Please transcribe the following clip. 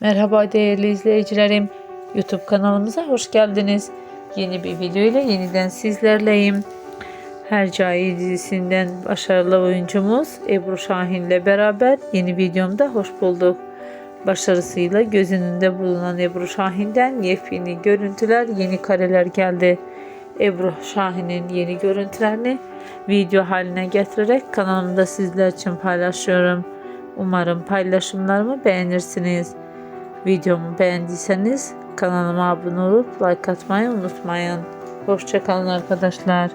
Merhaba değerli izleyicilerim. YouTube kanalımıza hoş geldiniz. Yeni bir video ile yeniden sizlerleyim. Hercai dizisinden başarılı oyuncumuz Ebru Şahin ile beraber yeni videomda hoş bulduk. Başarısıyla göz önünde bulunan Ebru Şahin'den yepyeni görüntüler, yeni kareler geldi. Ebru Şahin'in yeni görüntülerini video haline getirerek kanalımda sizler için paylaşıyorum. Umarım paylaşımlarımı beğenirsiniz. Videomu beğendiyseniz kanalıma abone olup like atmayı unutmayın. Hoşçakalın arkadaşlar.